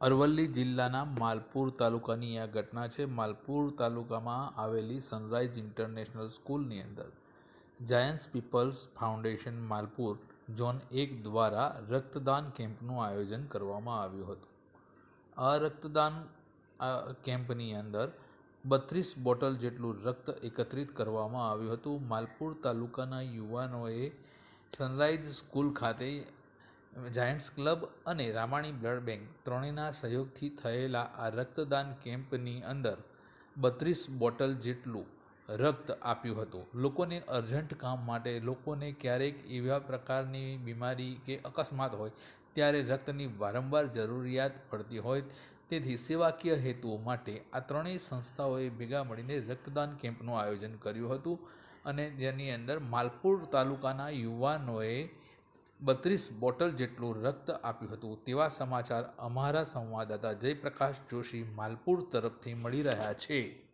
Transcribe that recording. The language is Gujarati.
અરવલ્લી જિલ્લાના માલપુર તાલુકાની આ ઘટના છે. માલપુર તાલુકામાં આવેલી સનરાઈઝ ઇન્ટરનેશનલ સ્કૂલની અંદર Giants People's Foundation Malpur zone એક દ્વારા રક્તદાન કેમ્પનું આયોજન કરવામાં આવ્યું હતું. આ રક્તદાન કેમ્પની અંદર બત્રીસ બોટલ જેટલું રક્ત એકત્રિત કરવામાં આવ્યું હતું. માલપુર તાલુકાના યુવાનોએ સનરાઈઝ સ્કૂલ ખાતે જાયન્ટ્સ ક્લબ અને રામાણી બ્લડ બેંક ત્રણેયના સહયોગથી થયેલા આ રક્તદાન કેમ્પની અંદર બત્રીસ બોટલ જેટલું રક્ત આપ્યું હતું. લોકોને અર્જન્ટ કામ માટે, લોકોને ક્યારેક એવા પ્રકારની બીમારી કે અકસ્માત હોય ત્યારે રક્તની વારંવાર જરૂરિયાત પડતી હોય તેથી સેવાકીય હેતુઓ માટે આ ત્રણેય સંસ્થાઓએ ભેગા મળીને રક્તદાન કેમ્પનું આયોજન કર્યું હતું અને જેની અંદર માલપુર તાલુકાના યુવાનોએ બત્રીસ બોટલ જેટલું રક્ત આપ્યું હતું. તેવા સમાચાર અમારા સંવાદદાતા જયપ્રકાશ જોશી માલપુર તરફથી મળી રહ્યા છે.